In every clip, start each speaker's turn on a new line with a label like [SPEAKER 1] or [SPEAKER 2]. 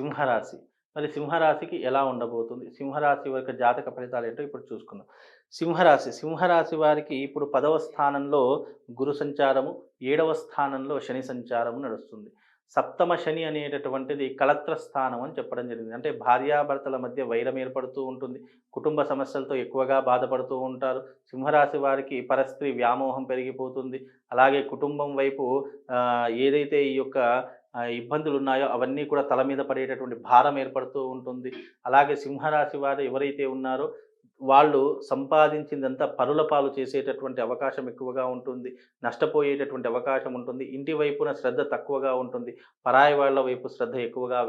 [SPEAKER 1] సింహరాశి. మరి సింహరాశికి ఎలా ఉండబోతుంది? సింహరాశి వారికి జాతక ఫలితాలు ఏంటో ఇప్పుడు చూసుకుందాం. సింహరాశి. సింహరాశి వారికి ఇప్పుడు పదవ స్థానంలో గురు సంచారము ఏడవ స్థానంలో శని సంచారము నడుస్తుంది. సప్తమ శని అనేటటువంటిది కళత్ర స్థానం అని చెప్పడం జరిగింది. అంటే భార్యాభర్తల మధ్య వైరం ఏర్పడుతూ ఉంటుంది. కుటుంబ సమస్యలతో ఎక్కువగా బాధపడుతూ ఉంటారు. సింహరాశి వారికి పరస్త్రీ వ్యామోహం పెరిగిపోతుంది. అలాగే కుటుంబం వైపు ఏదైతే ఈ యొక్క ఇబ్బందులు ఉన్నాయో అవన్నీ కూడా తల మీద పడేటటువంటి భారం ఏర్పడుతూ ఉంటుంది. అలాగే సింహరాశి వారు ఎవరైతే ఉన్నారో వాళ్ళు సంపాదించిందంతా పరుల పాలు చేసేటటువంటి అవకాశం ఎక్కువగా ఉంటుంది. నష్టపోయేటటువంటి అవకాశం ఉంటుంది. ఇంటి వైపున శ్రద్ధ తక్కువగా ఉంటుంది. పరాయి వాళ్ళ వైపు శ్రద్ధ ఎక్కువగా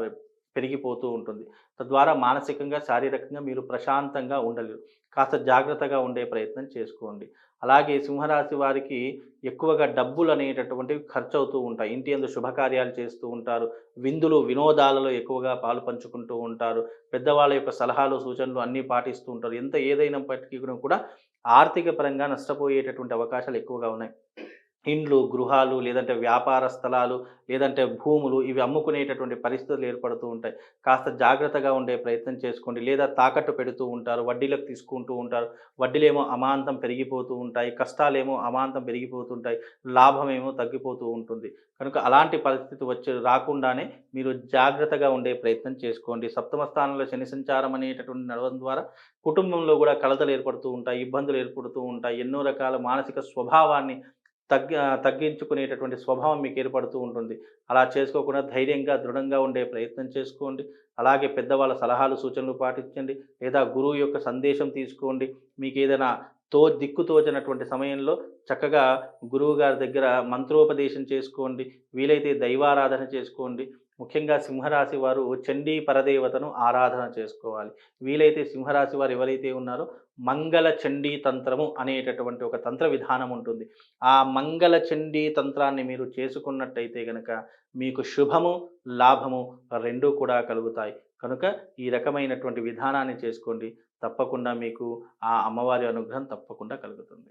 [SPEAKER 1] పెరిగిపోతూ ఉంటుంది. తద్వారా మానసికంగా శారీరకంగా మీరు ప్రశాంతంగా ఉండలేరు. కాస్త జాగ్రత్తగా ఉండే ప్రయత్నం చేసుకోండి. అలాగే సింహరాశి వారికి ఎక్కువగా డబ్బులు అనేటటువంటివి ఖర్చు అవుతూ ఉంటాయి. ఇంటి ఎందు శుభకార్యాలు చేస్తూ ఉంటారు. విందులు వినోదాలలో ఎక్కువగా పాలు పంచుకుంటూ ఉంటారు. పెద్దవాళ్ళ యొక్క సలహాలు సూచనలు అన్నీ పాటిస్తూ ఉంటారు. ఎంత ఏదైనప్పటికీ కూడా ఆర్థిక పరంగా నష్టపోయేటటువంటి అవకాశాలు ఎక్కువగా ఉన్నాయి. ఇండ్లు గృహాలు లేదంటే వ్యాపార స్థలాలు లేదంటే భూములు ఇవి అమ్ముకునేటటువంటి పరిస్థితులు ఏర్పడుతూ ఉంటాయి. కాస్త జాగ్రత్తగా ఉండే ప్రయత్నం చేసుకోండి. లేదా తాకట్టు పెడుతూ ఉంటారు వడ్డీలకు తీసుకుంటూ ఉంటారు. వడ్డీలేమో అమాంతం పెరిగిపోతూ ఉంటాయి కష్టాలేమో అమాంతం పెరిగిపోతుంటాయి లాభమేమో తగ్గిపోతూ ఉంటుంది. కనుక అలాంటి పరిస్థితి వచ్చి రాకుండానే మీరు జాగ్రత్తగా ఉండే ప్రయత్నం చేసుకోండి. సప్తమ స్థానంలో శని సంచారం అనేటటువంటి నడవడం ద్వారా కుటుంబంలో కూడా కలతలు ఏర్పడుతూ ఉంటాయి ఇబ్బందులు ఏర్పడుతూ ఉంటాయి. ఎన్నో రకాల మానసిక స్వభావాన్ని తగ్గి తగ్గించుకునేటటువంటి స్వభావం మీకు ఏర్పడుతూ ఉంటుంది. అలా చేసుకోకుండా ధైర్యంగా దృఢంగా ఉండే ప్రయత్నం చేసుకోండి. అలాగే పెద్దవాళ్ళ సలహాలు సూచనలు పాటించండి. లేదా గురువు యొక్క సందేశం తీసుకోండి. మీకు ఏదైనా తో దిక్కుతోచినటువంటి సమయంలో చక్కగా గురువు గారి దగ్గర మంత్రోపదేశం చేసుకోండి. వీలైతే దైవారాధన చేసుకోండి. ముఖ్యంగా సింహరాశి వారు చండీ పరదేవతను ఆరాధన చేసుకోవాలి. వీలైతే సింహరాశి వారు ఎవరైతే ఉన్నారో మంగళ చండీ తంత్రము అనేటటువంటి ఒక తంత్ర విధానం ఉంటుంది. ఆ మంగళ చండీ తంత్రాన్ని మీరు చేసుకున్నట్టయితే కనుక మీకు శుభము లాభము రెండూ కూడా కలుగుతాయి. కనుక ఈ రకమైనటువంటి విధానాన్ని చేసుకోండి. తప్పకుండా మీకు ఆ అమ్మవారి అనుగ్రహం తప్పకుండా కలుగుతుంది.